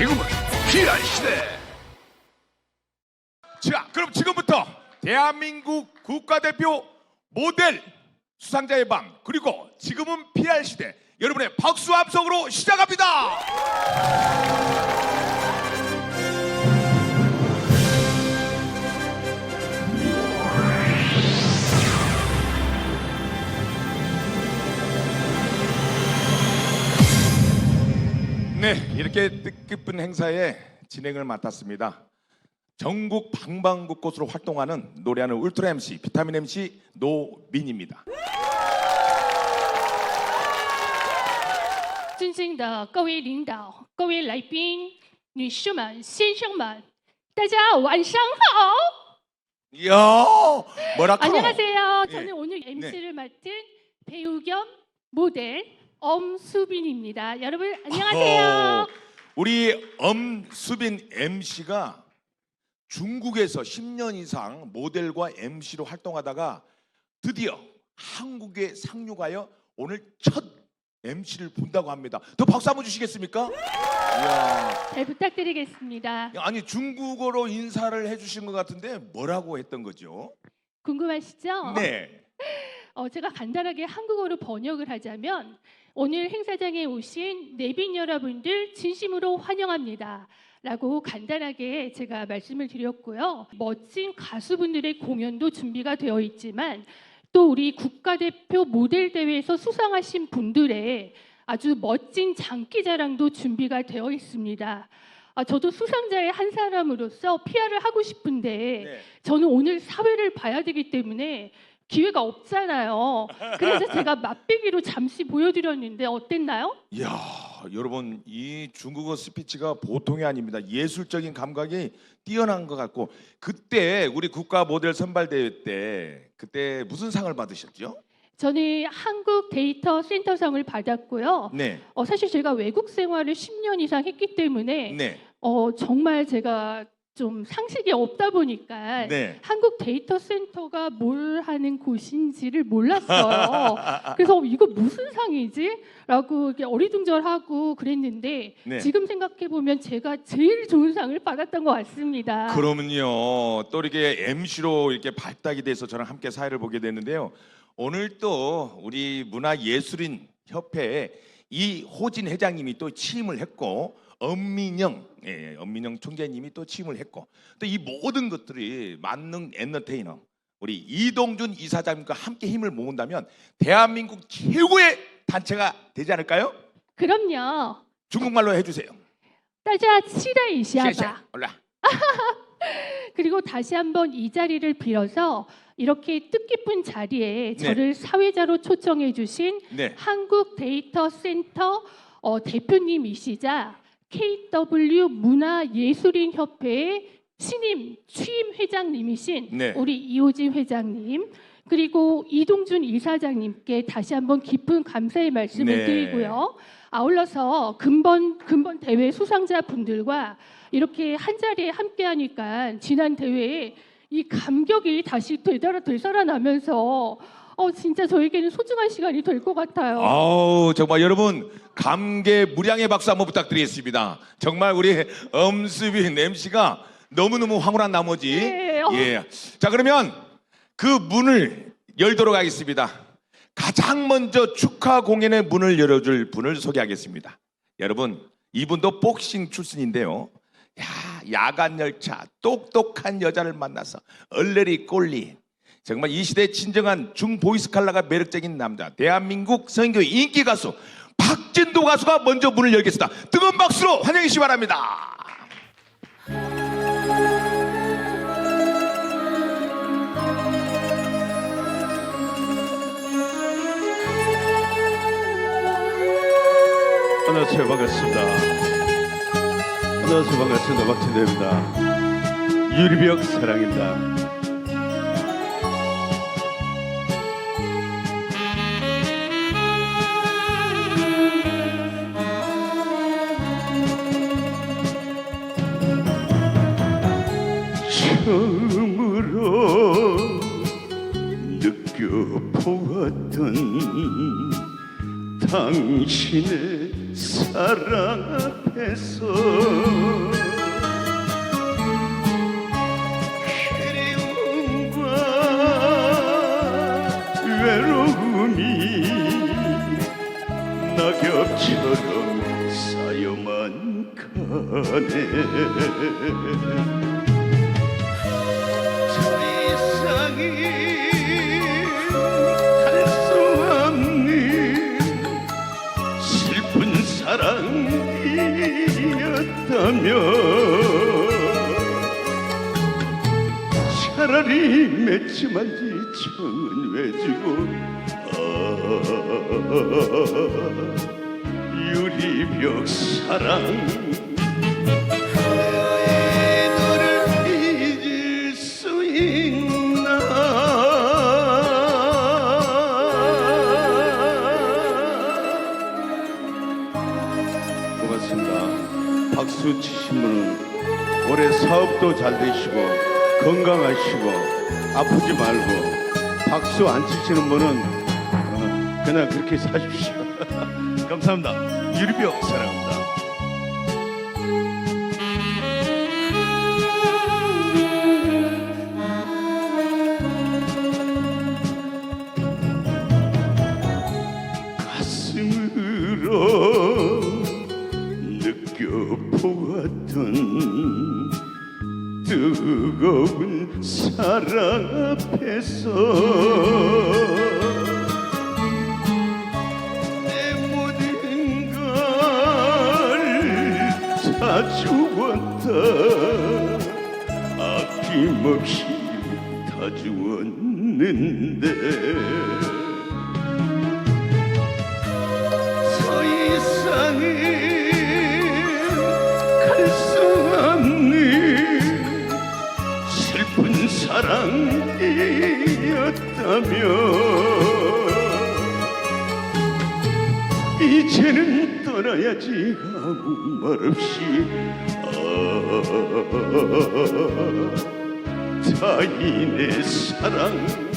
지금은 귀한 시대. 자, 그럼 지금부터 대한민국 국가대표 모델 수상자의 방 그리고 지금은 PR 시대 여러분의 박수 함성으로 시작합니다. 네, 이렇게 뜻깊은 행사의 진행을 맡았습니다. 전국 방방곳곳으로 활동하는 노래하는 울트라 MC 비타민 MC 노민입니다. 尊敬的各位领导、各位来宾、女士们、先生们，大家晚上好。 이야, 뭐라카? 안녕하세요. 예. 저는 오늘 MC를 맡은 배우 겸 모델 엄수빈입니다. 여러분 안녕하세요. 어, 우리 엄수빈 MC가 중국에서 10년 이상 모델과 MC로 활동하다가 드디어 한국에 상륙하여 오늘 첫 MC를 본다고 합니다. 더 박수 한번 주시겠습니까? 이야. 잘 부탁드리겠습니다. 아니 중국어로 인사를 해주신 것 같은데 뭐라고 했던 거죠? 궁금하시죠? 네. 어, 제가 간단하게 한국어로 번역을 하자면 오늘 행사장에 오신 내빈 여러분들 진심으로 환영합니다. 라고 간단하게 제가 말씀을 드렸고요. 멋진 가수분들의 공연도 준비가 되어 있지만 또 우리 국가대표 모델 대회에서 수상하신 분들의 아주 멋진 장기 자랑도 준비가 되어 있습니다. 아, 저도 수상자의 한 사람으로서 PR을 하고 싶은데 네. 저는 오늘 사회를 봐야 되기 때문에 기회가 없잖아요. 그래서 제가 맛배기로 잠시 보여드렸는데 어땠나요? 이야, 여러분 이 중국어 스피치가 보통이 아닙니다. 예술적인 감각이 뛰어난 것 같고 그때 우리 국가 모델 선발 대회 때 그때 무슨 상을 받으셨죠? 저는 한국 데이터 센터상을 받았고요. 네, 어, 사실 제가 외국 생활을 10년 이상 했기 때문에 네, 어, 정말 제가 좀 상식이 없다 보니까 네. 한국 데이터 센터가 뭘 하는 곳인지를 몰랐어요. 그래서 어, 이거 무슨 상이지? 라고 이렇게 어리둥절하고 그랬는데 네. 지금 생각해 보면 제가 제일 좋은 상을 받았던 것 같습니다. 그러면요 또 이렇게 MC로 이렇게 발탁이 돼서 저랑 함께 사회를 보게 됐는데요. 오늘 또 우리 문화예술인 협회에 이호진 회장님이 또 취임을 했고 엄민영, 예, 예, 엄민영 총재님이 또 취임을 했고 또 이 모든 것들이 만능 엔터테이너 우리 이동준 이사장님과 함께 힘을 모은다면 대한민국 최고의 단체가 되지 않을까요? 그럼요. 중국말로 해주세요. 따자 치다이시아바. 올라. 그리고 다시 한번 이 자리를 빌어서 이렇게 뜻깊은 자리에 네. 저를 사회자로 초청해 주신 네. 한국 데이터 센터 어, 대표님이시자 KW 문화예술인 협회의 신임 취임 회장님이신 네. 우리 이호진 회장님 그리고 이동준 이사장님께 다시 한번 깊은 감사의 말씀을 네. 드리고요. 아울러서 근본 근본 대회 수상자 분들과 이렇게 한 자리에 함께하니까 지난 대회에 이 감격이 다시 되살아 되살아나면서 어 진짜 저에게는 소중한 시간이 될 것 같아요. 아우 정말 여러분 감개 무량의 박수 한번 부탁드리겠습니다. 정말 우리 엄수빈 MC가 너무너무 황홀한 나머지 네, 어. 예. 자 그러면 그 문을 열도록 하겠습니다. 가장 먼저 축하 공연의 문을 열어줄 분을 소개하겠습니다. 여러분 이분도 복싱 출신인데요. 야 야간 열차 똑똑한 여자를 만나서 얼레리 꼴리 정말 이 시대의 진정한 중보이스 칼라가 매력적인 남자 대한민국 성교 인기 가수 박진도 가수가 먼저 문을 열겠습니다. 뜨거운 박수로 환영해 주시기 바랍니다. 안녕하세요 반갑습니다 안녕하세요 반갑습니다 박진대입니다 유리벽 사랑입니다 처음으로 느껴보았던 당신의 사랑 앞에서 그리움과 외로움이 낙엽처럼 쌓여만 가네 사랑이었다면 차라리 맺지 말지 청은 왜 주고? 아 유리벽 사랑 박수 치신 분은 올해 사업도 잘 되시고 건강하시고 아프지 말고 박수 안 치시는 분은 어, 그냥 그렇게 사십시오. 감사합니다. 유리병 사랑합니다. 느껴보았던 뜨거운 사랑 앞에서 내 모든 걸 다 주었다. 아낌없이 다 주었는데 사랑이었다면 이제는 떠나야지 아무 말 없이. 아 타인의 사랑